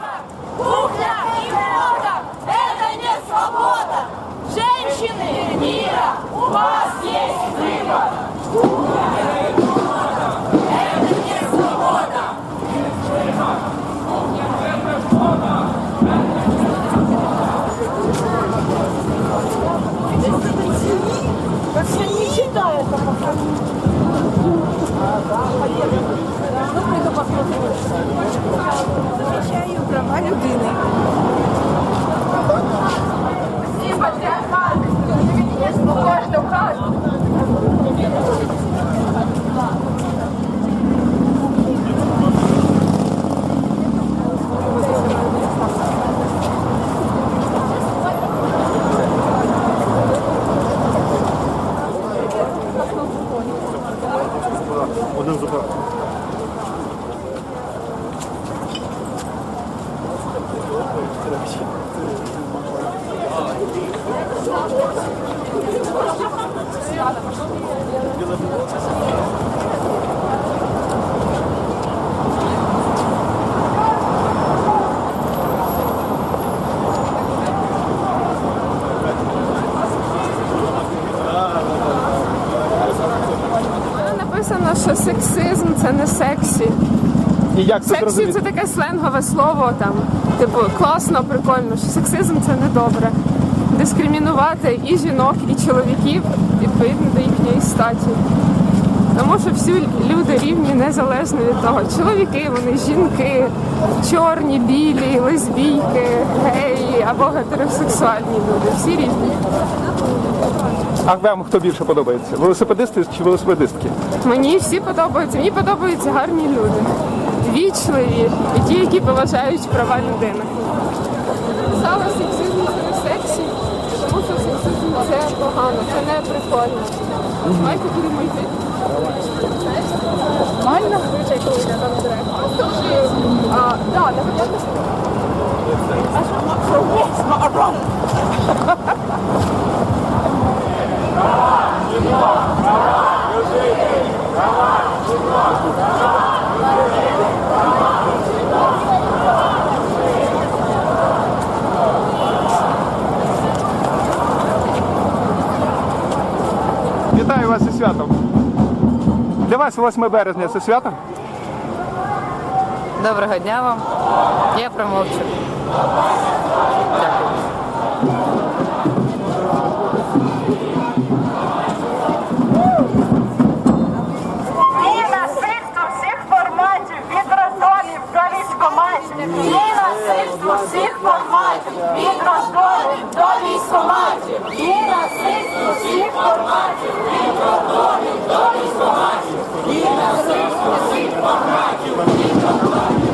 Hip-hop. 不能说话。Написано, що сексизм це не сексі. І як це Сексі зрозуміти? це таке сленгове слово, там, типу, класно, прикольно, що сексизм це недобре. Дискримінувати і жінок, і чоловіків відповідно до їхньої статі. Тому що всі люди рівні незалежно від того. Чоловіки, вони жінки, чорні, білі, лесбійки, геї або гетеросексуальні люди. Всі рівні. А вам хто більше подобається? Велосипедисти чи велосипедистки? Мені всі подобаються. Мені подобаються гарні люди, вічливі і ті, які поважають права людини. Саме сексизм це не сексі, тому що сексизм це погано, це не прикольно. Давайте будемо йти. Нормально? там директор. А, да, 28 березня це свято? Доброго дня вам. Я промовчу. Від роддомів до військоматів. і насильство всіх форматів, від роддомів до військоматів. і насильство всіх форматів, від роддомів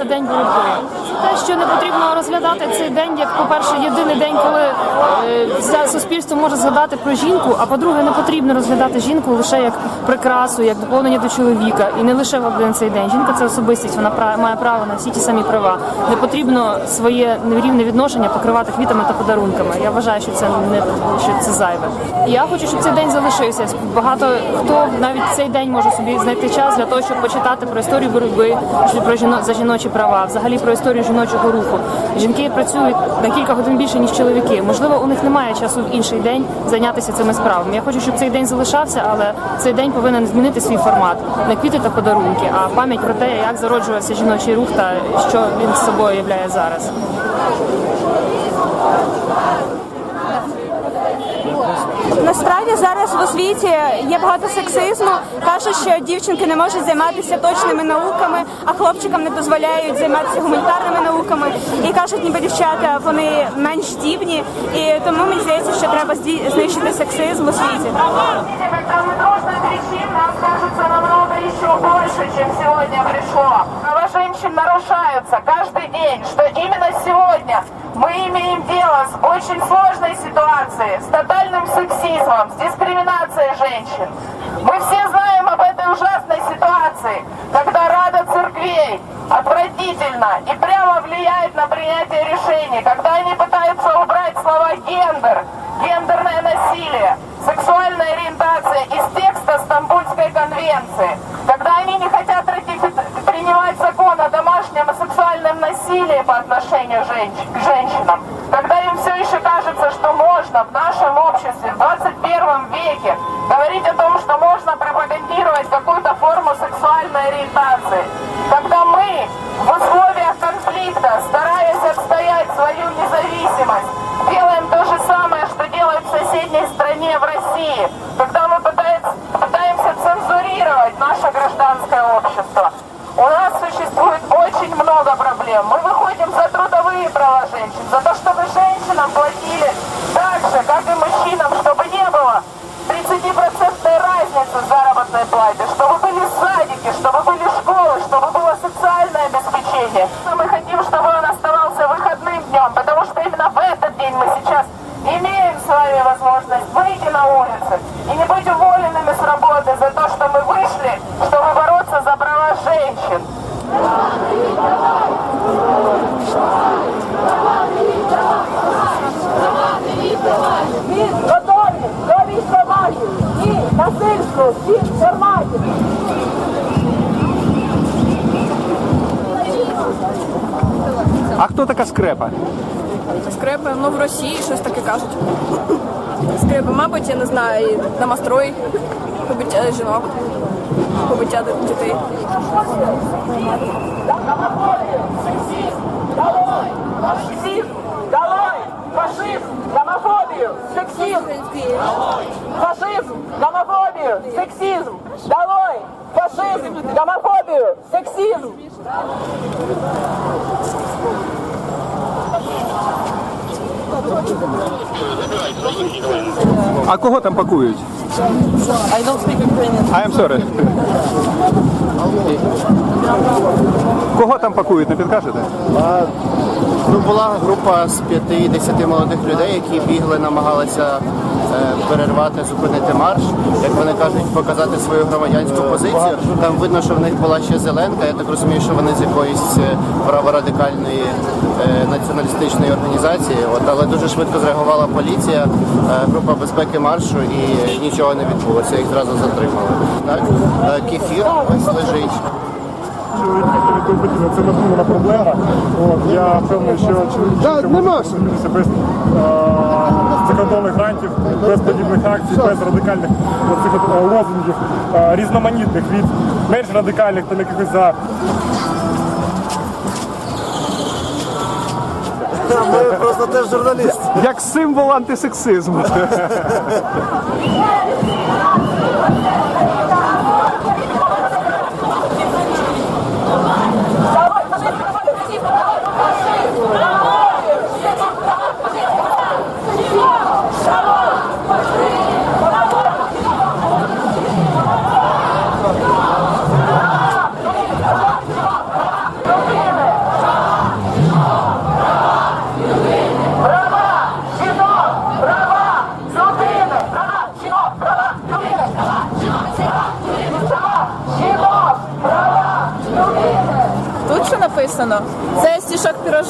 8 березня це день боротьби. Що не потрібно розглядати цей день, як, по-перше, єдиний день, коли е, суспільство може згадати про жінку. А по-друге, не потрібно розглядати жінку лише як прикрасу, як доповнення до чоловіка, і не лише в один цей день. Жінка це особистість, вона має право на всі ті самі права. Не потрібно своє нерівне відношення покривати квітами та подарунками. Я вважаю, що це не що це зайве. Я хочу, щоб цей день залишився. Багато хто навіть цей день може собі знайти час для того, щоб почитати про історію боротьби про жіно за жіночі права, взагалі про історію жіночого руху. Жінки працюють на кілька годин більше ніж чоловіки. Можливо, у них немає часу в інший день зайнятися цими справами. Я хочу, щоб цей день залишався, але цей день повинен змінити свій формат не квіти та подарунки, а пам'ять про те, як зароджувався жіночий рух та що він з собою являє зараз. Насправді зараз в світі є багато сексизму. Кажуть, що дівчинки не можуть займатися точними науками, а хлопчикам не дозволяють займатися гуманітарними науками. І кажуть, ніби дівчата вони менш здібні. І тому мені здається, що треба знищити сексизм у світі. Еще больше, чем сегодня пришло. Права женщин нарушаются каждый день, что именно сегодня мы имеем дело с очень сложной ситуацией, с тотальным сексизмом, с дискриминацией женщин. Мы все знаем об этой ужасной ситуации, когда Рада церквей отвратительно и прямо влияет на принятие решений, когда они пытаются убрать слова «гендер», Конвенции, когда они не хотят принимать закон о домашнем и сексуальном насилии по отношению женщ- к женщинам, когда им все еще кажется, что можно в нашем обществе в 21 веке говорить о том, что можно пропагандировать какую-то форму сексуальной ориентации, когда мы в условиях конфликта, стараясь отстоять свою независимость, выходным днем, потому что именно в этот день мы сейчас имеем с вами возможность выйти на улицы и не быть уволенными с работы за то, что мы вышли, чтобы бороться за права женщин. Ми готові до військоматів і насильству всіх форматів. Хто така скрепа? Скрепи, ну в Росії щось таке кажуть. Скрепи, мабуть, я не знаю, і домострой, побиття жінок, побиття дітей. Сексизм! Долой! Фашизм! Гомофобию! Сексизм! Фашизм! Гомофобию! Сексизм! Долой! Фашизм! Гомофобию! Сексизм! А кого там пакують? I don't speak Ukrainian. I am sorry. Кого там пакують, не підкажете? Ну, була група з 5-10 молодих людей, які бігли, намагалися перервати, зупинити марш, як вони кажуть, показати свою громадянську позицію. Там видно, що в них була ще зеленка. Я так розумію, що вони з якоїсь е, праворадикальної е, націоналістичної організації. От, але дуже швидко зреагувала поліція, е, група безпеки маршу і нічого не відбулося. Їх зразу затримали. Так, Е, кефір ось лежить. Це надумана проблема. От, я певний, що без е, закордонних грантів, без подібних акцій, без радикальних оцих е, лозунгів, е, різноманітних від менш радикальних там якихось за Ми просто теж журналіст. Як символ антисексизму.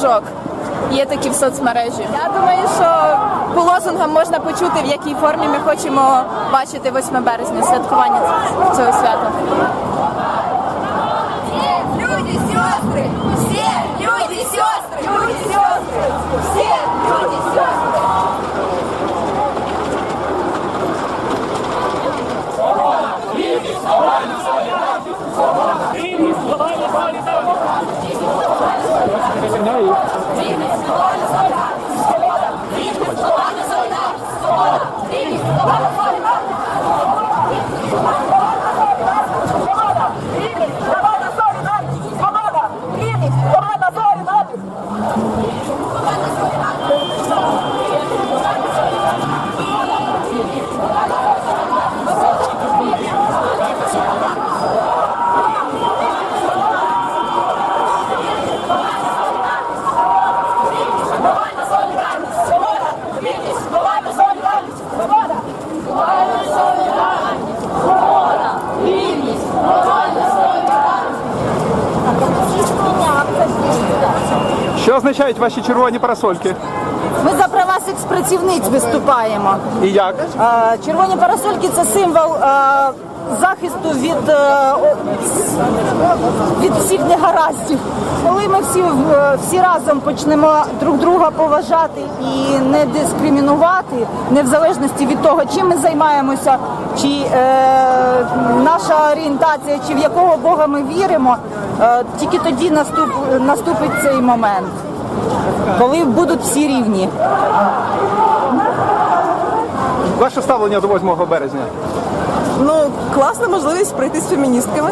стішок пірожок. Є такі в соцмережі. Я думаю, що по лозунгам можна почути, в якій формі ми хочемо бачити 8 березня, святкування цього свята. Люди, сестры! Все люди, сестры! Люди, сестры! Все Що означають ваші червоні парасольки? Ми за права секс-працівниць виступаємо. І як? Червоні парасольки це символ захисту від, е, від всіх негараздів. Коли ми всі, е, всі разом почнемо друг друга поважати і не дискримінувати, не в залежності від того, чим ми займаємося, чи е, наша орієнтація, чи в якого Бога ми віримо, е, тільки тоді наступ, наступить цей момент, коли будуть всі рівні. Ваше ставлення до 8 березня. Ну, класна можливість прийти з феміністками.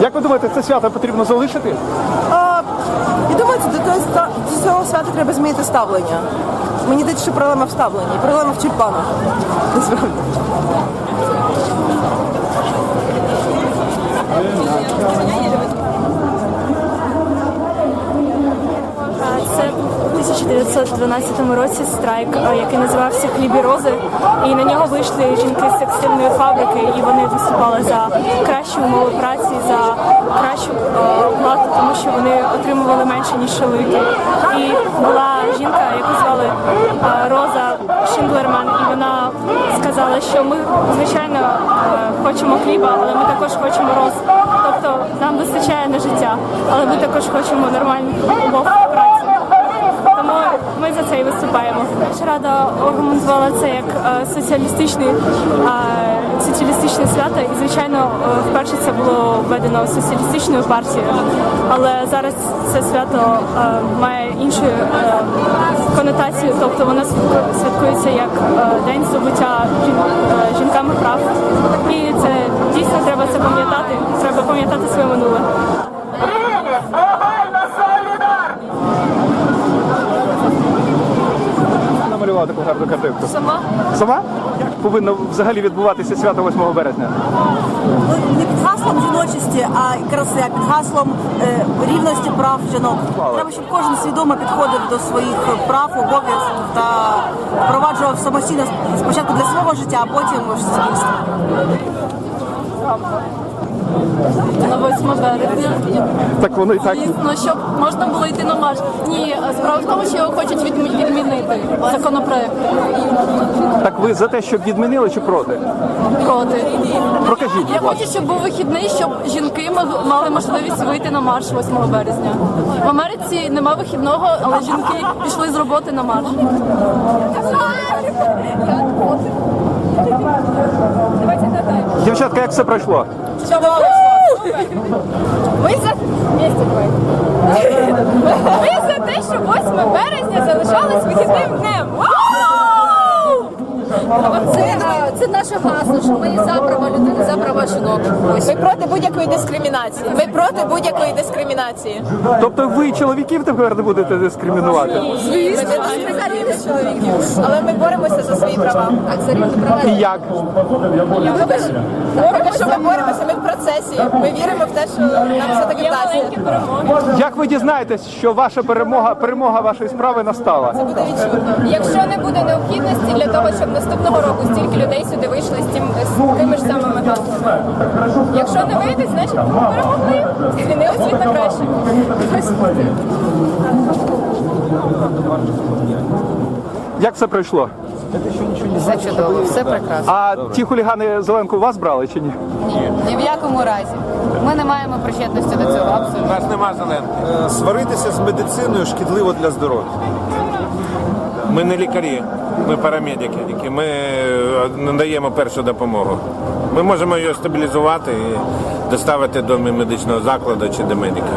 Як ви думаєте, це свято потрібно залишити? А, і думаю, до, того ста- до цього свята треба змінити ставлення. Мені здається, що проблема в ставленні, проблема в тюльпанах. Насправді. 1912 році страйк, е, який називався Хліб і рози. І на нього вийшли жінки з текстильної фабрики, і вони виступали за кращу умови праці, за кращу е, оплату, тому що вони отримували менше ніж чоловіки. І була жінка, яку звали е, Роза Шиндлерман, і вона сказала, що ми звичайно хочемо хліба, але ми також хочемо роз. Тобто нам вистачає на життя, але ми також хочемо нормальних умов праці. Ми за це і виступаємо. Наша рада організувала це як е, соціалістичний, е, соціалістичне свято, і звичайно, е, вперше це було введено соціалістичною партією. Але зараз це свято е, має іншу конотацію, тобто воно святкується як день здобуття жінками прав. І це дійсно треба це пам'ятати. Треба пам'ятати своє минуле. Намалювати таку гарну картинку. Сама Сама? Як повинно взагалі відбуватися свято 8 березня? Не під гаслом жіночості, а краси, а під гаслом е, рівності прав жінок. Треба, щоб кожен свідомо підходив до своїх прав, обов'язків та впроваджував самостійно спочатку для свого життя, а потім в суспільство. На 8 березня. Так воно і так. Ну, щоб можна було йти на марш. Ні, справа в тому, що його хочуть відмі- відмінити законопроект Так ви за те, щоб відмінили чи проти? проти. Прокажіть, Я будь ласка. хочу, щоб був вихідний, щоб жінки мог- мали можливість вийти на марш 8 березня. В Америці нема вихідного, але жінки пішли з роботи на марш. Дівчатка, як все пройшло? Ми за Ми за те, що 8 березня залишалось вихідним днем. Це, це наше гасло, що ми за права людини, за права жінок. Ми проти будь-якої дискримінації. Ми проти будь-якої дискримінації. Тобто ви чоловіків тепер не будете дискримінувати? Ми дискримінуємо чоловіків, але ми боремося за свої права. Так, за рівні права. І як? Поки що, що ми боремося, ми в процесі. Ми віримо в те, що нам все таки вдасться. Як ви дізнаєтесь, що ваша перемога, перемога вашої справи настала? Це буде відчутно. Якщо не буде необхідності для того, щоб наступного року стільки людей сюди вийшли з тим з тими ж самими гаслами. Якщо не вийде, значить ми перемогли. Змінили світ на краще. Як все пройшло? Все чудово, все прекрасно. А ті хулігани зеленку вас брали чи ні? Ні в якому разі. Ми не маємо причетності до цього абсолютно. нас нема зеленки. Е, Сваритися з медициною шкідливо для здоров'я. Ми не лікарі, ми парамедики, які ми е, надаємо першу допомогу. Ми можемо її стабілізувати і доставити до медичного закладу чи до медика.